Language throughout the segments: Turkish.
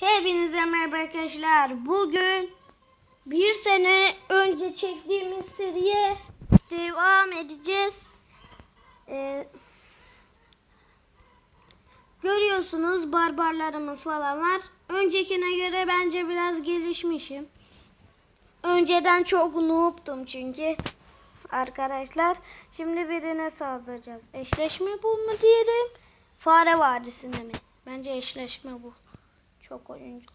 Hepinize merhaba arkadaşlar. Bugün bir sene önce çektiğimiz seriye devam edeceğiz. Ee, görüyorsunuz barbarlarımız falan var. Öncekine göre bence biraz gelişmişim. Önceden çok noob'tum çünkü. Arkadaşlar şimdi birine saldıracağız. Eşleşme bu mu diyelim? Fare Vadisi'nde mi? Bence eşleşme bu. Çok oyuncu.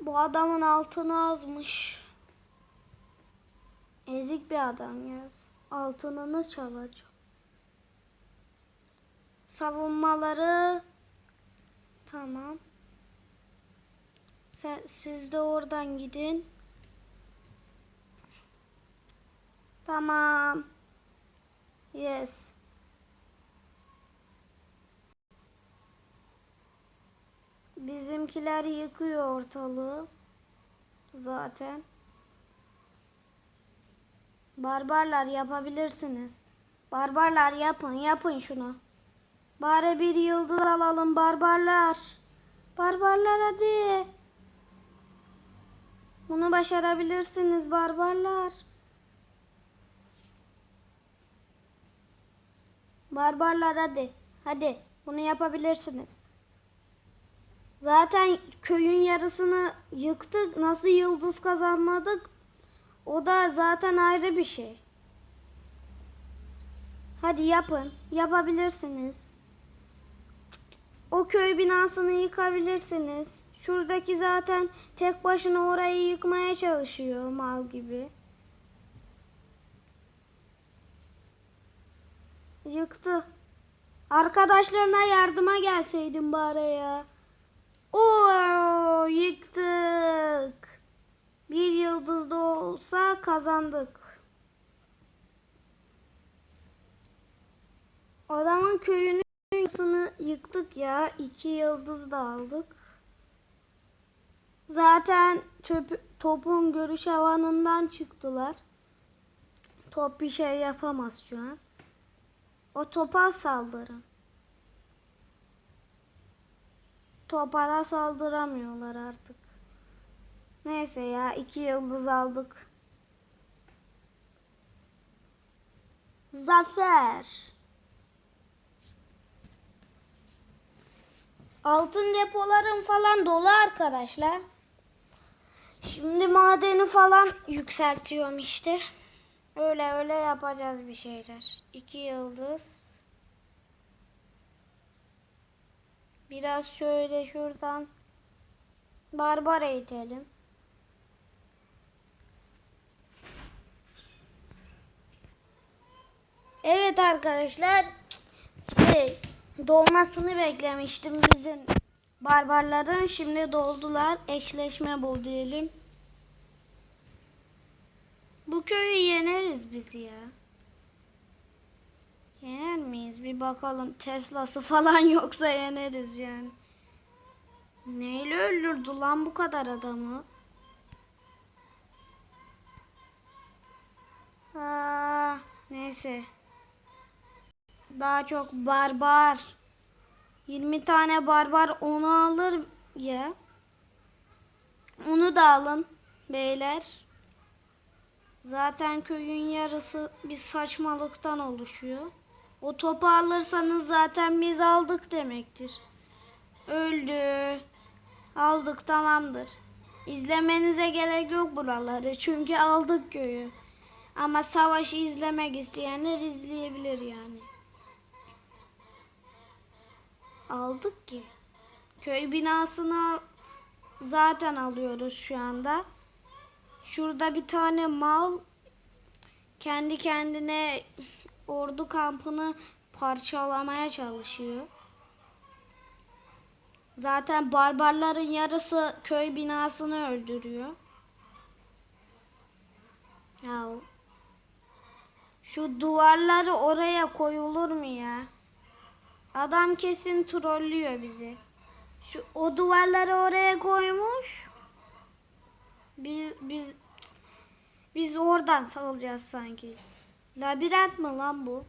Bu adamın altını azmış. Ezik bir adam ya. Altınını çalacak. Savunmaları tamam. Sen, siz de oradan gidin. Tamam. Yes. Bizimkiler yıkıyor ortalığı. Zaten. Barbarlar yapabilirsiniz. Barbarlar yapın yapın şunu. Bari bir yıldız alalım barbarlar. Barbarlar hadi. Bunu başarabilirsiniz barbarlar. Barbarlar hadi. Hadi bunu yapabilirsiniz. Zaten köyün yarısını yıktık. Nasıl yıldız kazanmadık? O da zaten ayrı bir şey. Hadi yapın. Yapabilirsiniz. O köy binasını yıkabilirsiniz. Şuradaki zaten tek başına orayı yıkmaya çalışıyor mal gibi. Yıktı. Arkadaşlarına yardıma gelseydin bari ya. Oo, yıktık. Bir yıldız da olsa kazandık. Adamın köyünün yarısını yıktık ya. İki yıldız da aldık. Zaten töp, topun görüş alanından çıktılar. Top bir şey yapamaz şu an. O topa saldırın. Topara saldıramıyorlar artık. Neyse ya iki yıldız aldık. Zafer. Altın depolarım falan dolu arkadaşlar. Şimdi madeni falan yükseltiyorum işte. Öyle öyle yapacağız bir şeyler. İki yıldız. Biraz şöyle şuradan barbar eğitelim. Evet arkadaşlar. Şey, dolmasını beklemiştim bizim barbarların. Şimdi doldular. Eşleşme bul diyelim. Bu köyü yeneriz biz ya. Yener miyiz? Bir bakalım. Tesla'sı falan yoksa yeneriz yani. Neyle öldürdü lan bu kadar adamı? Aa, neyse. Daha çok barbar. 20 tane barbar onu alır ya. Onu da alın beyler. Zaten köyün yarısı bir saçmalıktan oluşuyor. O topu alırsanız zaten biz aldık demektir. Öldü. Aldık tamamdır. İzlemenize gerek yok buraları. Çünkü aldık köyü. Ama savaşı izlemek isteyenler izleyebilir yani. Aldık ki. Köy binasını zaten alıyoruz şu anda. Şurada bir tane mal kendi kendine ordu kampını parçalamaya çalışıyor. Zaten barbarların yarısı köy binasını öldürüyor. Ya şu duvarları oraya koyulur mu ya? Adam kesin trollüyor bizi. Şu o duvarları oraya koymuş. Biz biz biz oradan salacağız sanki. Labirent mi lan bu?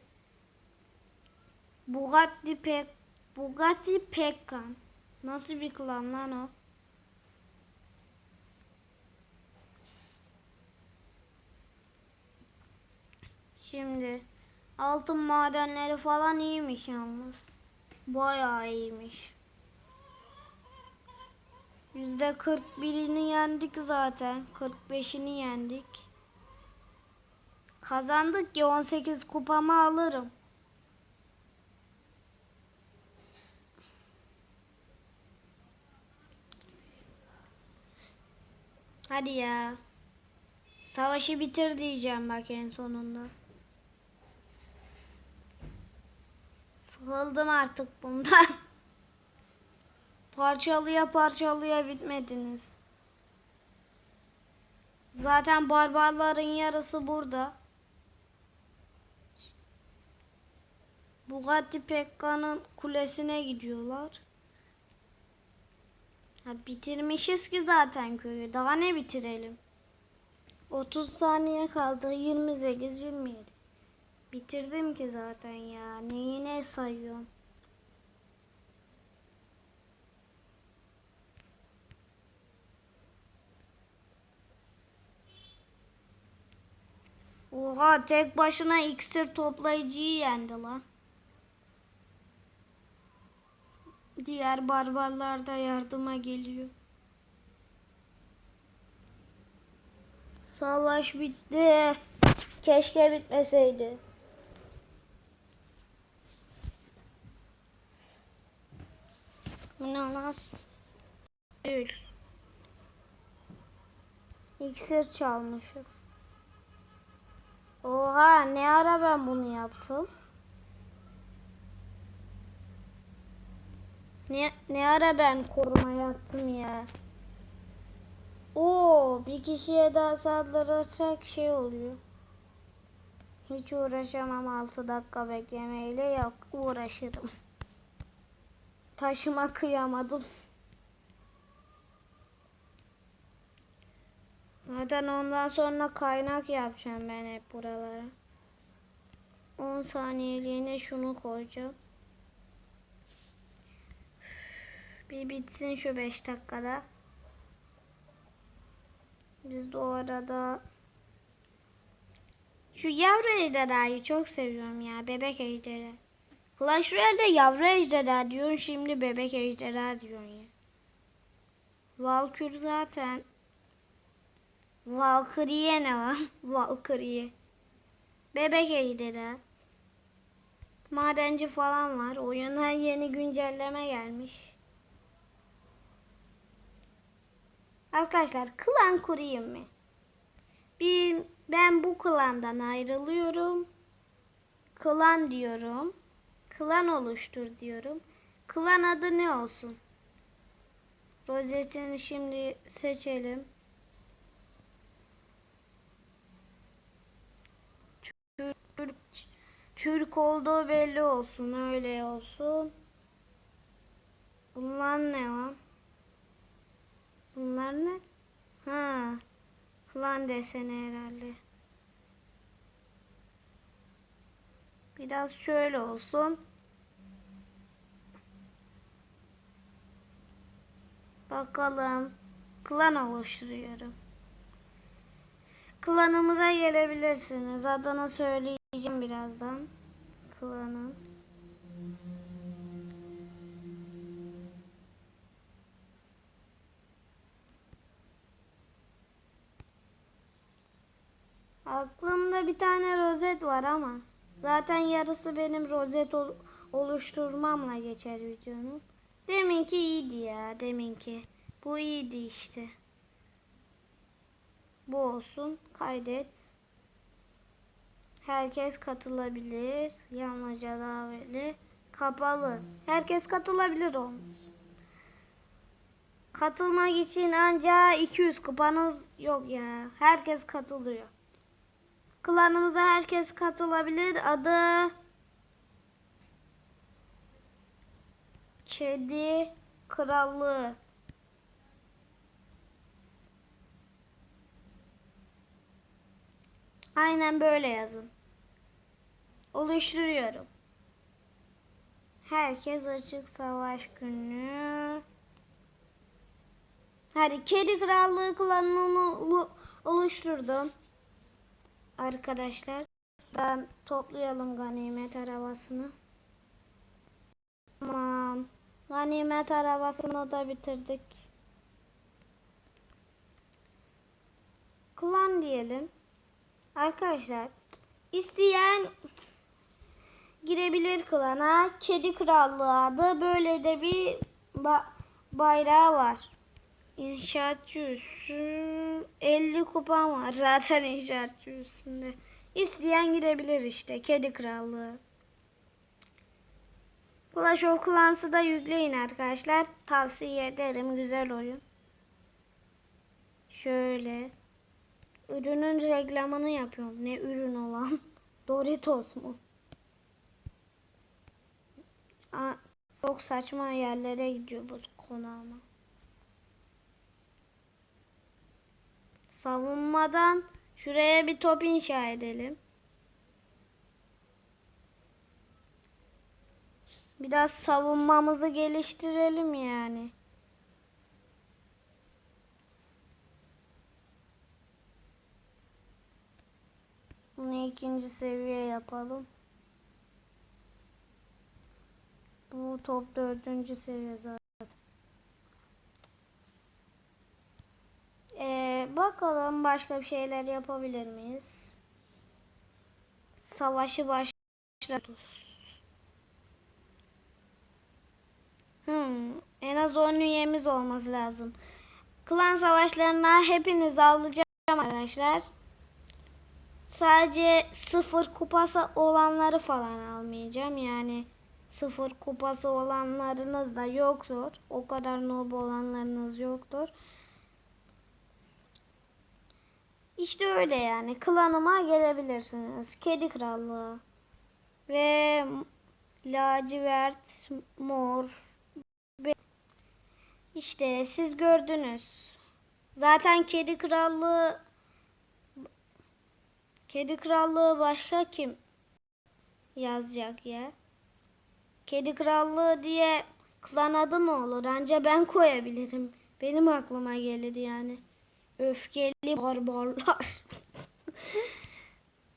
Bugatti pek Bugatti Pekkan. Nasıl bir klan lan o? Şimdi altın madenleri falan iyiymiş yalnız. Bayağı iyiymiş. Yüzde 41'ini yendik zaten. 45'ini yendik. Kazandık ya 18 kupamı alırım. Hadi ya. Savaşı bitir diyeceğim bak en sonunda. Sıkıldım artık bundan. Parçalıya parçalıya bitmediniz. Zaten barbarların yarısı burada. Bugatti Pekka'nın kulesine gidiyorlar. Ha, bitirmişiz ki zaten köyü. Daha ne bitirelim? 30 saniye kaldı. 28, 27. Bitirdim ki zaten ya. Neyi ne sayıyorum? Oha tek başına iksir toplayıcıyı yendi lan. Diğer barbarlar da yardıma geliyor. Savaş bitti. Keşke bitmeseydi. Bu ne lan? Öl. İksir çalmışız. Oha ne ara ben bunu yaptım? Ne, ne ara ben koruma yaptım ya? Oo bir kişiye daha saldırırsak şey oluyor. Hiç uğraşamam 6 dakika beklemeyle yok uğraşırım. Taşıma kıyamadım. Zaten ondan sonra kaynak yapacağım ben hep buralara. 10 saniyeliğine şunu koyacağım. Bir bitsin şu 5 dakikada. Biz de o arada şu yavru ejderhayı çok seviyorum ya. Bebek ejderha. Clash Royale'de yavru ejderha diyorsun şimdi bebek ejderha diyorsun ya. Valkür zaten Valkyrie ne lan? Valkyrie. Bebek ejderha. Madenci falan var. Oyuna yeni güncelleme gelmiş. Arkadaşlar klan kurayım mı? Bir, ben bu klandan ayrılıyorum. Klan diyorum. Klan oluştur diyorum. Klan adı ne olsun? Rozetini şimdi seçelim. Türk, Türk olduğu belli olsun. Öyle olsun. Bunlar ne lan? Bunlar ne? Ha. Klan deseni herhalde. Biraz şöyle olsun. Bakalım. Klan oluşturuyorum. Klanımıza gelebilirsiniz. Adını söyleyeceğim birazdan. Klanın. Aklımda bir tane rozet var ama zaten yarısı benim rozet ol- oluşturmamla geçer videonun. Deminki iyiydi ya deminki. Bu iyiydi işte. Bu olsun. Kaydet. Herkes katılabilir. Yalnızca davetli. Kapalı. Herkes katılabilir olmuş. Katılmak için ancak 200 kupanız yok ya. Herkes katılıyor. Klanımıza herkes katılabilir. Adı Kedi Krallığı. Aynen böyle yazın. Oluşturuyorum. Herkes açık savaş günü. Hadi kedi krallığı klanını olu- oluşturdum. Arkadaşlar. Ben toplayalım ganimet arabasını. Tamam. Ganimet arabasını da bitirdik. Klan diyelim. Arkadaşlar isteyen girebilir klana. Kedi Krallığı adı. Böyle de bir ba- bayrağı var. İnşaatçı üssü 50 kupam var zaten inşaatçı üstünde. İsteyen girebilir işte. Kedi Krallığı. Clash of Clans'ı da yükleyin arkadaşlar. Tavsiye ederim. Güzel oyun. Şöyle. Ürünün reklamını yapıyorum. Ne ürün olan? Doritos mu? Aa, çok saçma yerlere gidiyor bu konu ama. Savunmadan şuraya bir top inşa edelim. Biraz savunmamızı geliştirelim yani. Bunu ikinci seviye yapalım. Bu top dördüncü seviye zaten. Ee, bakalım başka bir şeyler yapabilir miyiz? Savaşı başlatıyoruz. Hmm, en az 10 üyemiz olması lazım. Klan savaşlarına hepiniz alacağım arkadaşlar. Sadece sıfır kupası olanları falan almayacağım. Yani sıfır kupası olanlarınız da yoktur. O kadar noob olanlarınız yoktur. İşte öyle yani. Klanıma gelebilirsiniz. Kedi Krallığı. Ve lacivert, mor. İşte siz gördünüz. Zaten Kedi Krallığı Kedi Krallığı başka kim yazacak ya? Kedi Krallığı diye klan adı mı olur? Anca ben koyabilirim. Benim aklıma gelir yani. Öfkeli barbarlar.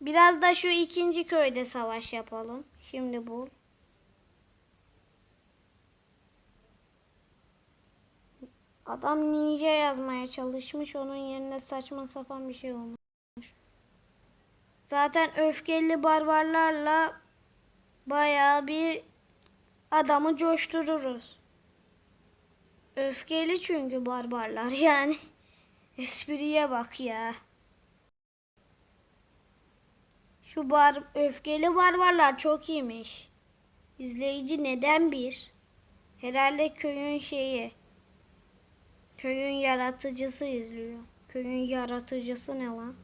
Biraz da şu ikinci köyde savaş yapalım. Şimdi bul. Adam ninja yazmaya çalışmış. Onun yerine saçma sapan bir şey olmuş. Zaten öfkeli barbarlarla bayağı bir adamı coştururuz. Öfkeli çünkü barbarlar yani. Espriye bak ya. Şu bar öfkeli barbarlar çok iyiymiş. İzleyici neden bir? Herhalde köyün şeyi. Köyün yaratıcısı izliyor. Köyün yaratıcısı ne lan?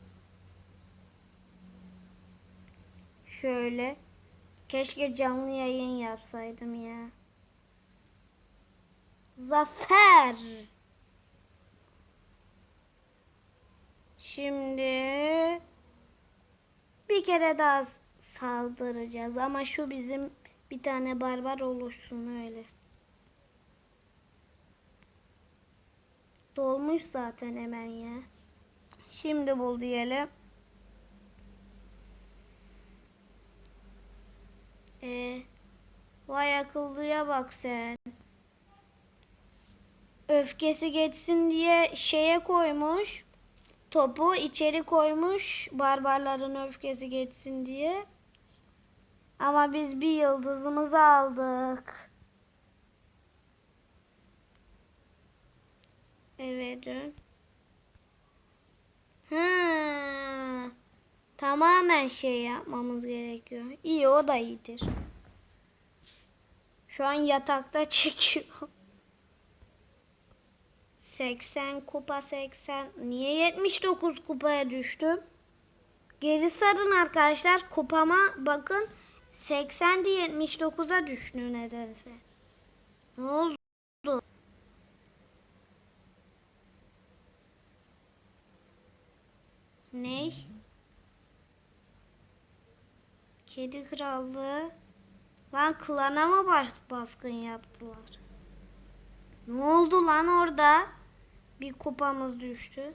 Şöyle. Keşke canlı yayın yapsaydım ya. Zafer. Şimdi bir kere daha saldıracağız ama şu bizim bir tane barbar oluşsun öyle. Dolmuş zaten hemen ya. Şimdi bul diyelim. Ee, vay akıllıya bak sen. Öfkesi geçsin diye şeye koymuş. Topu içeri koymuş. Barbarların öfkesi geçsin diye. Ama biz bir yıldızımızı aldık. Evet dön. Ha. Tamamen şey yapmamız gerekiyor. İyi o da iyidir. Şu an yatakta çekiyor. 80 kupa 80. Niye 79 kupaya düştüm? Geri sarın arkadaşlar. Kupama bakın. 80'di 79'a düştü nedense. Ne oldu? Ney? Kedi krallığı Lan klana mı bas baskın yaptılar? Ne oldu lan orada? Bir kupamız düştü.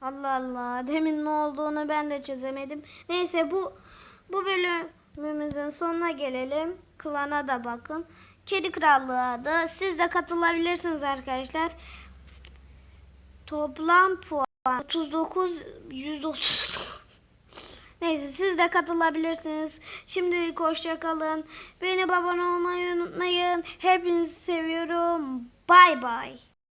Allah Allah. Demin ne olduğunu ben de çözemedim. Neyse bu bu bölümümüzün sonuna gelelim. Klana da bakın. Kedi Krallığı adı. Siz de katılabilirsiniz arkadaşlar. Toplam puan 39 130. Neyse siz de katılabilirsiniz. Şimdilik hoşça kalın. Beni abone olmayı unutmayın. Hepinizi seviyorum. Bay bay.